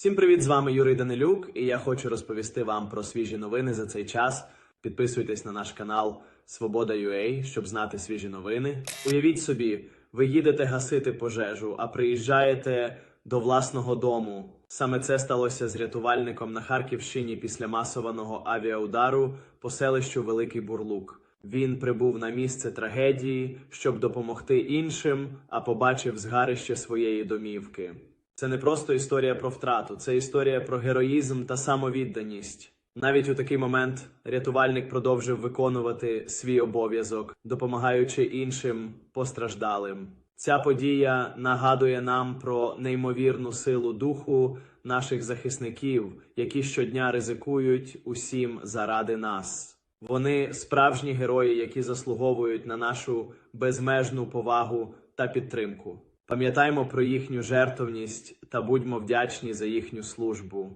Всім привіт! З вами Юрій Данилюк, і я хочу розповісти вам про свіжі новини за цей час. Підписуйтесь на наш канал Свобода.ua, щоб знати свіжі новини. Уявіть собі, ви їдете гасити пожежу, а приїжджаєте до власного дому. Саме це сталося з рятувальником на Харківщині після масованого авіаудару по селищу Великий Бурлук. Він прибув на місце трагедії, щоб допомогти іншим, а побачив згарище своєї домівки. Це не просто історія про втрату, це історія про героїзм та самовідданість. Навіть у такий момент рятувальник продовжив виконувати свій обов'язок, допомагаючи іншим постраждалим. Ця подія нагадує нам про неймовірну силу духу наших захисників, які щодня ризикують усім заради нас. Вони справжні герої, які заслуговують на нашу безмежну повагу та підтримку. Пам'ятаймо про їхню жертовність та будьмо вдячні за їхню службу.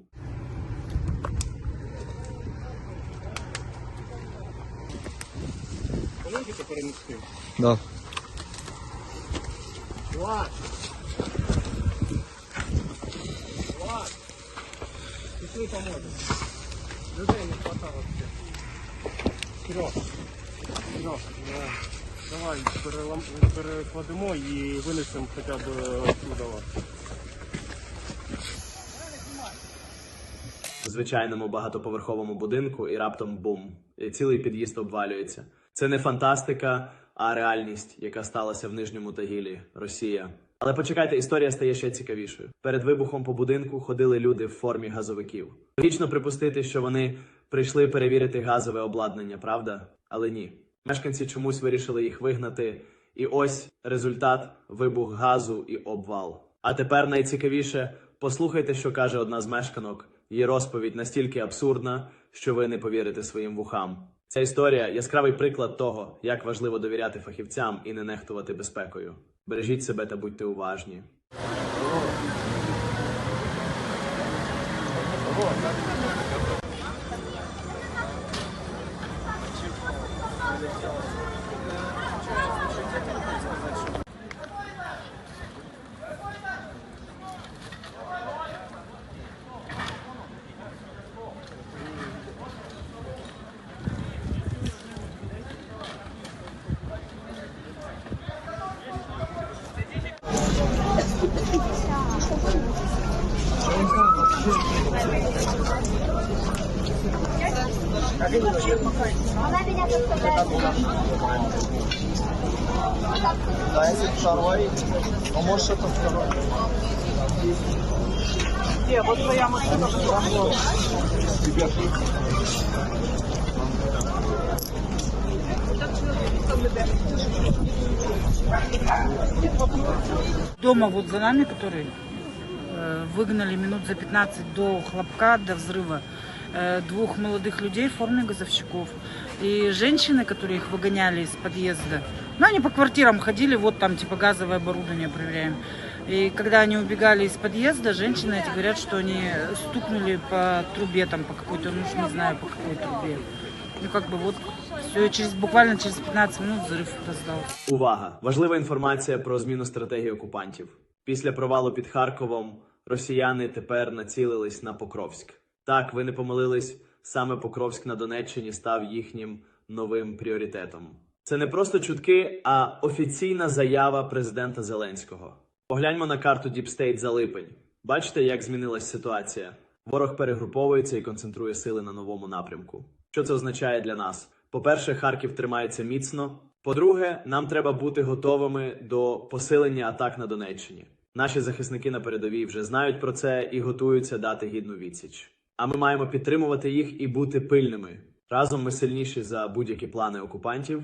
Да. Пішли поможемо. Людей не хватало Серег, ну, давай перелам... перекладемо і винесемо хоча б отсюда. в звичайному багатоповерховому будинку і раптом бум. І цілий під'їзд обвалюється. Це не фантастика, а реальність, яка сталася в нижньому Тагілі, Росія. Але почекайте, історія стає ще цікавішою. Перед вибухом по будинку ходили люди в формі газовиків. Логічно припустити, що вони прийшли перевірити газове обладнання, правда? Але ні. Мешканці чомусь вирішили їх вигнати. І ось результат вибух газу і обвал. А тепер найцікавіше послухайте, що каже одна з мешканок. Її розповідь настільки абсурдна, що ви не повірите своїм вухам. Ця історія яскравий приклад того, як важливо довіряти фахівцям і не нехтувати безпекою. Бережіть себе та будьте уважні. Она меня заставляет. А если второй? Ну, может, это второй. Дома вот за нами, который э, выгнали минут за 15 до хлопка, до взрыва, э, двух молодых людей в форме газовщиков. И женщины, которые их выгоняли из подъезда, ну, они по квартирам ходили, вот там типа газовое оборудование проверяем. И когда они убегали из подъезда, женщины эти говорят, что они стукнули по трубе, там, по какой-то, ну, уж не знаю, по какой трубе. Ну, как бы вот, все, через, буквально через 15 минут взрыв раздался. Увага! Важлива інформація про зміну стратегії окупантів. Після провалу під Харковом росіяни тепер націлились на Покровськ. Так, ви не помилились, саме Покровськ на Донеччині став їхнім новим пріоритетом. Це не просто чутки, а офіційна заява президента Зеленського. Погляньмо на карту Діпстейт за липень. Бачите, як змінилась ситуація? Ворог перегруповується і концентрує сили на новому напрямку. Що це означає для нас? По-перше, Харків тримається міцно. По-друге, нам треба бути готовими до посилення атак на Донеччині. Наші захисники на передовій вже знають про це і готуються дати гідну відсіч. А ми маємо підтримувати їх і бути пильними. Разом ми сильніші за будь-які плани окупантів.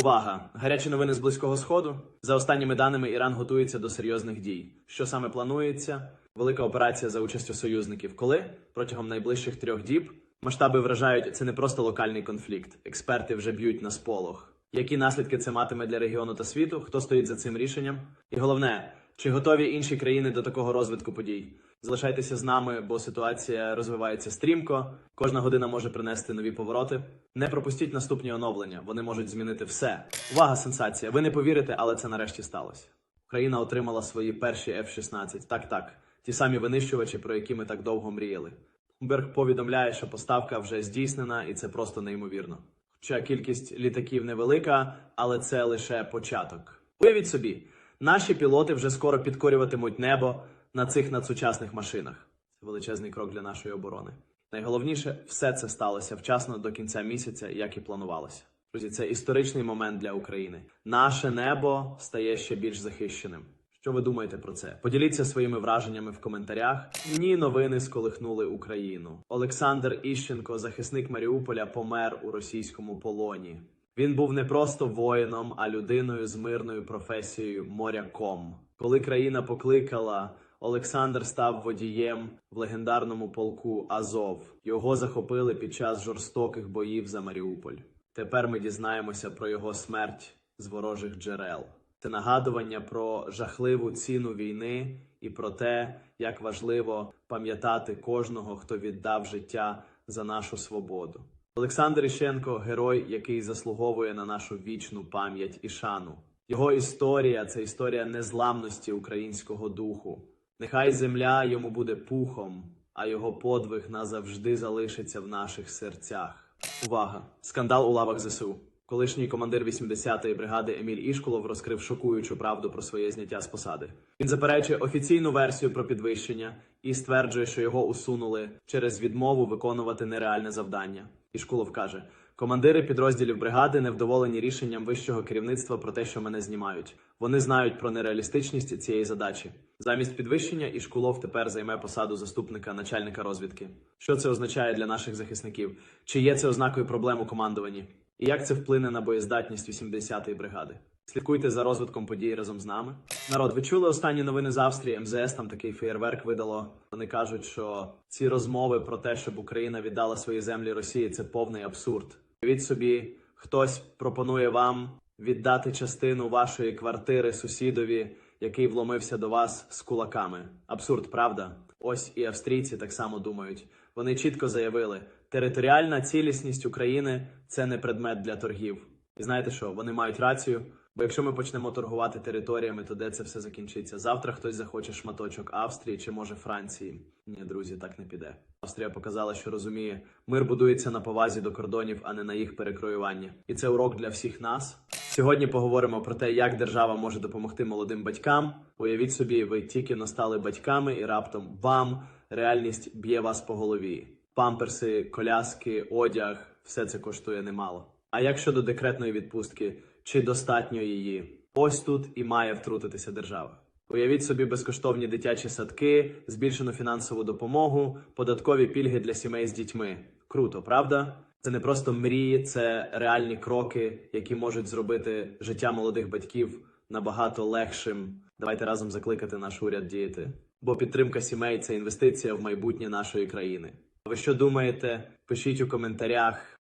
Увага! Гарячі новини з близького сходу. За останніми даними, Іран готується до серйозних дій. Що саме планується? Велика операція за участю союзників. Коли протягом найближчих трьох діб масштаби вражають це не просто локальний конфлікт. Експерти вже б'ють на сполох. Які наслідки це матиме для регіону та світу? Хто стоїть за цим рішенням? І головне, Чи готові інші країни до такого розвитку подій? Залишайтеся з нами, бо ситуація розвивається стрімко. Кожна година може принести нові повороти. Не пропустіть наступні оновлення. Вони можуть змінити все. Увага, сенсація! Ви не повірите, але це нарешті сталося. Україна отримала свої перші F-16. Так, так, ті самі винищувачі, про які ми так довго мріяли. Берг повідомляє, що поставка вже здійснена, і це просто неймовірно. Хоча кількість літаків невелика, але це лише початок. Уявіть собі, наші пілоти вже скоро підкорюватимуть небо на цих надсучасних машинах. Це величезний крок для нашої оборони. Найголовніше, все це сталося вчасно до кінця місяця, як і планувалося. Друзі, це історичний момент для України. Наше небо стає ще більш захищеним. Що ви думаєте про це? Поділіться своїми враженнями в коментарях. Ні, новини сколихнули Україну. Олександр Іщенко, захисник Маріуполя, помер у російському полоні. Він був не просто воїном, а людиною з мирною професією моряком. Коли країна покликала, Олександр став водієм в легендарному полку Азов. Його захопили під час жорстоких боїв за Маріуполь. Тепер ми дізнаємося про його смерть з ворожих джерел. Це нагадування про жахливу ціну війни і про те, як важливо пам'ятати кожного, хто віддав життя за нашу свободу. Олександр Іщенко герой, який заслуговує на нашу вічну пам'ять і шану. Його історія це історія незламності українського духу. Нехай земля йому буде пухом, а його подвиг назавжди залишиться в наших серцях. Увага! Скандал у лавах ЗСУ. Колишній командир 80-ї бригади Еміль Ішколов розкрив шокуючу правду про своє зняття з посади. Він заперечує офіційну версію про підвищення і стверджує, що його усунули через відмову виконувати нереальне завдання. Ішкулов каже: командири підрозділів бригади невдоволені рішенням вищого керівництва про те, що мене знімають. Вони знають про нереалістичність цієї задачі. Замість підвищення Ішкулов тепер займе посаду заступника начальника розвідки. Що це означає для наших захисників? Чи є це ознакою проблем у командуванні? І як це вплине на боєздатність 80-ї бригади? Слідкуйте за розвитком подій разом з нами. Народ, ви чули останні новини з Австрії? МЗС там такий феєрверк видало. Вони кажуть, що ці розмови про те, щоб Україна віддала свої землі Росії, це повний абсурд. Уявіть собі, хтось пропонує вам віддати частину вашої квартири сусідові, який вломився до вас з кулаками. Абсурд, правда? Ось і австрійці так само думають. Вони чітко заявили, територіальна цілісність України це не предмет для торгів. І знаєте що? Вони мають рацію. Бо якщо ми почнемо торгувати територіями, то де це все закінчиться? Завтра хтось захоче шматочок Австрії чи може Франції. Ні, друзі, так не піде. Австрія показала, що розуміє, мир будується на повазі до кордонів, а не на їх перекроюванні. І це урок для всіх нас. Сьогодні поговоримо про те, як держава може допомогти молодим батькам. Уявіть собі, ви тільки но стали батьками, і раптом бам! Реальність б'є вас по голові. Памперси, коляски, одяг все це коштує немало. А як щодо декретної відпустки, чи достатньо її? Ось тут і має втрутитися держава. Уявіть собі безкоштовні дитячі садки, збільшену фінансову допомогу, податкові пільги для сімей з дітьми. Круто, правда? Це не просто мрії, це реальні кроки, які можуть зробити життя молодих батьків набагато легшим. Давайте разом закликати наш уряд діяти. Бо підтримка сімей це інвестиція в майбутнє нашої країни. Ви що думаєте? Пишіть у коментарях.